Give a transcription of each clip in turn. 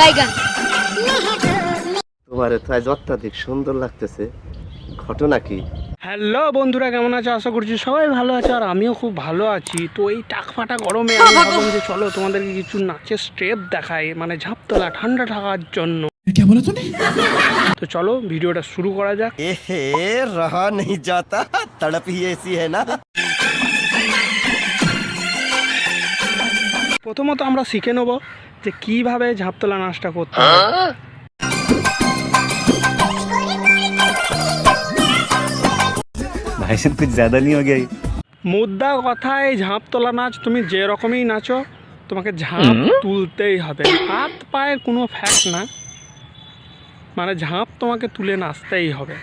বাইগান। তোমার তো আজ অত্যাধিক সুন্দর লাগতেছে। ঘটনা কি? হ্যালো বন্ধুরা কেমন আছো? আশা করছি সবাই ভালো আছে আর আমিও খুব ভালো আছি। তো এই টাকফাটা গরমে আমি যে চলো তোমাদেরকে কিছু নাচের স্টেপ দেখাই মানে ঝাপতলা ঠান্ডা থাকার জন্য। তো চলো ভিডিওটা শুরু করা যাক। এ হে রহা নেই যাতা তড়প হি এসি হ্যায় না? প্রথমত আমরা শিখে নেব যে কীভাবে ঝাঁপতলা নাচটা করতে কিছু নিয়ে গেই মুদ্রা কথায় ঝাঁপ তোলা নাচ তুমি যে রকমই নাচো তোমাকে ঝাঁপ তুলতেই হবে। হাত পায়ের কোনো ফ্যাক্ট না। মানে ঝাঁপ তোমাকে তুলে নাচতেই হবে।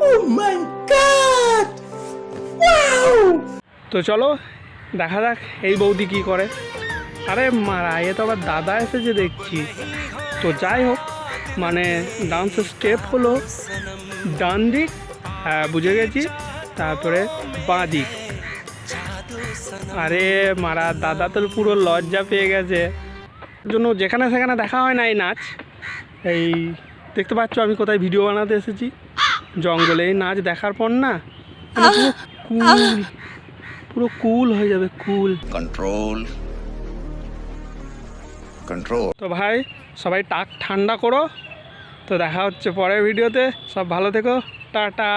oh তো চলো দেখা যাক এই বৌদি কি করে। আরে মারা, এ তো আবার দাদা এসেছে দেখছি। তো যাই হোক মানে ডান্সের স্টেপ হলো, ডান দিক হ্যাঁ বুঝে গেছি। তারপরে বাঁ দিক। আরে মারা, দাদা তো পুরো লজ্জা পেয়ে গেছে। জন্য যেখানে সেখানে দেখা হয় না এই নাচ। এই দেখতে পাচ্ছ আমি কোথায় ভিডিও বানাতে এসেছি। জঙ্গলে এই নাচ দেখার পর না মানে পুরো কুল হয়ে যাবে কুল। কন্ট্রোল কন্ট্রোল তো ভাই সবাই টাক ঠান্ডা করো। তো দেখা হচ্ছে পরের ভিডিওতে। সব ভালো থেকো। টাটা।